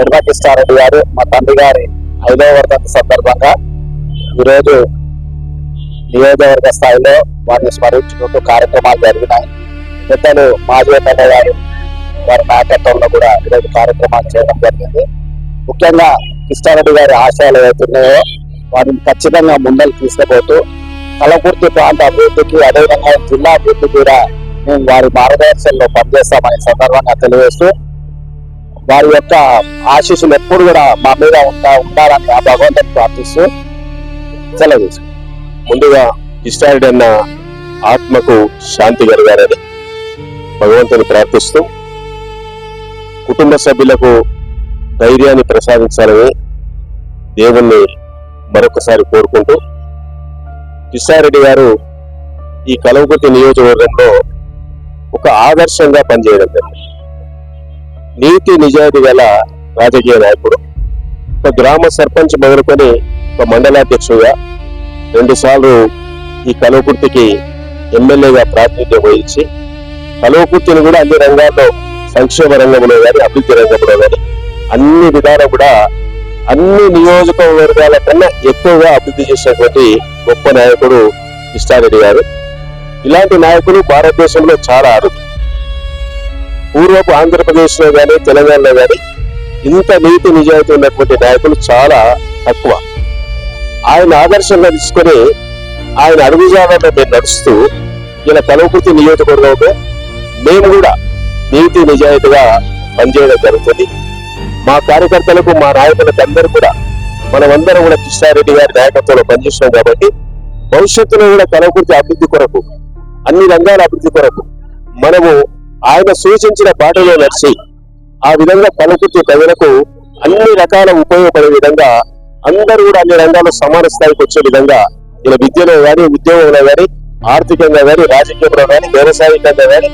ఎడమ కృష్ణారెడ్డి గారు మా తండ్రి గారి ఐదవ వర్ధంతి సందర్భంగా ఈరోజు నియోజకవర్గ స్థాయిలో వారిని స్మరించుకుంటూ కార్యక్రమాలు జరిగినాయి. పెద్దలు మాజీ ఎమ్మెల్యే గారు వారి నాయకత్వంలో కూడా ఈరోజు కార్యక్రమాలు చేయడం జరిగింది. ముఖ్యంగా కృష్ణారెడ్డి గారి ఆశయాలు ఏవైతున్నాయో వారిని ఖచ్చితంగా ముందలు తీసుకుపోతూ కలకుర్తి ప్రాంత అభివృద్ధికి అదేవిధంగా జిల్లా అభివృద్ధి కూడా మేము వారి మార్గదర్శనంలో పనిచేస్తామనే సందర్భంగా తెలియజేస్తూ వారి యొక్క ఆశీస్సులు ఎప్పుడు కూడా మా మీద ఉంటా ఉండాలని ఆ భగవంతుని ప్రార్థిస్తూ సెలవు ముందుగా ఇష్టారెడ్డి అన్న ఆత్మకు శాంతి కలగాలని భగవంతుని ప్రార్థిస్తూ కుటుంబ సభ్యులకు ధైర్యాన్ని ప్రసాదించాలని దేవుణ్ణి మరొకసారి కోరుకుంటూ కిషారెడ్డి గారు ఈ కలవకుర్తి నియోజకవర్గంలో ఒక ఆదర్శంగా పనిచేయడం జరిగింది. నీతి నిజాయితీ గల రాజకీయ నాయకుడు. ఒక గ్రామ సర్పంచ్ మొదలుకొని ఒక మండలాధ్యక్షుడుగా రెండుసార్లు ఈ కలువకుర్తికి ఎమ్మెల్యేగా ప్రాతినిధ్యం వహించి కలువకుర్తిని కూడా అన్ని రంగాల్లో సంక్షేమ రంగంలో కానీ అభివృద్ధి రంగంలో కానీ అన్ని విధాలు కూడా అన్ని నియోజకవర్గాల కన్నా ఎక్కువగా అభివృద్ధి చేసినటువంటి గొప్ప నాయకుడు కృష్ణారెడ్డి గారు. ఇలాంటి నాయకులు భారతదేశంలో చాలా అరుదు. పూర్వపు ఆంధ్రప్రదేశ్లో కానీ తెలంగాణలో కానీ ఇంత నీతి నిజాయితీ ఉన్నటువంటి నాయకులు చాలా తక్కువ. ఆయన ఆదర్శంగా తీసుకొని ఆయన అడుగుజాడలో మేము నడుస్తూ ఇలా కలవకుర్తి నియోజకవర్గంలో మేము కూడా నీతి నిజాయితీగా పనిచేయడం జరుగుతుంది. మా కార్యకర్తలకు మా నాయకులకు అందరూ కూడా మనమందరం కూడా కృష్ణారెడ్డి గారి నాయకత్వంలో పనిచేస్తున్నాం కాబట్టి భవిష్యత్తులో కూడా కలవకుర్తి అభివృద్ధి కొరకు అన్ని రంగాల అభివృద్ధి కొరకు మనము ఆయన సూచించిన బాటలో నడిచి ఆ విధంగా పలుకుతూ ప్రజలకు అన్ని రకాల ఉపయోగపడే విధంగా అందరూ కూడా అన్ని రంగాల్లో సమాన స్థాయికి వచ్చే విధంగా ఇలా విద్యలో కానీ ఉద్యోగంలో కానీ ఆర్థికంగా కానీ రాజకీయంలో కానీ వ్యవసాయకంగా కానీ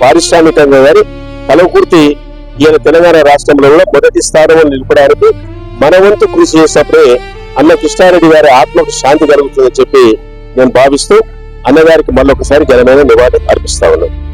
పారిశ్రామికంగా కానీ కలవకుర్తి ఈయన తెలంగాణ రాష్ట్రంలో కూడా మొదటి స్థానంలో నిలపడానికి మన వంతు కృషి చేసినప్పుడే అన్న కృష్ణారెడ్డి గారి ఆత్మకు శాంతి కలుగుతుందని చెప్పి నేను భావిస్తూ అన్నగారికి మళ్ళొకసారి ఘనమైన నివాళి అర్పిస్తా ఉన్నాను.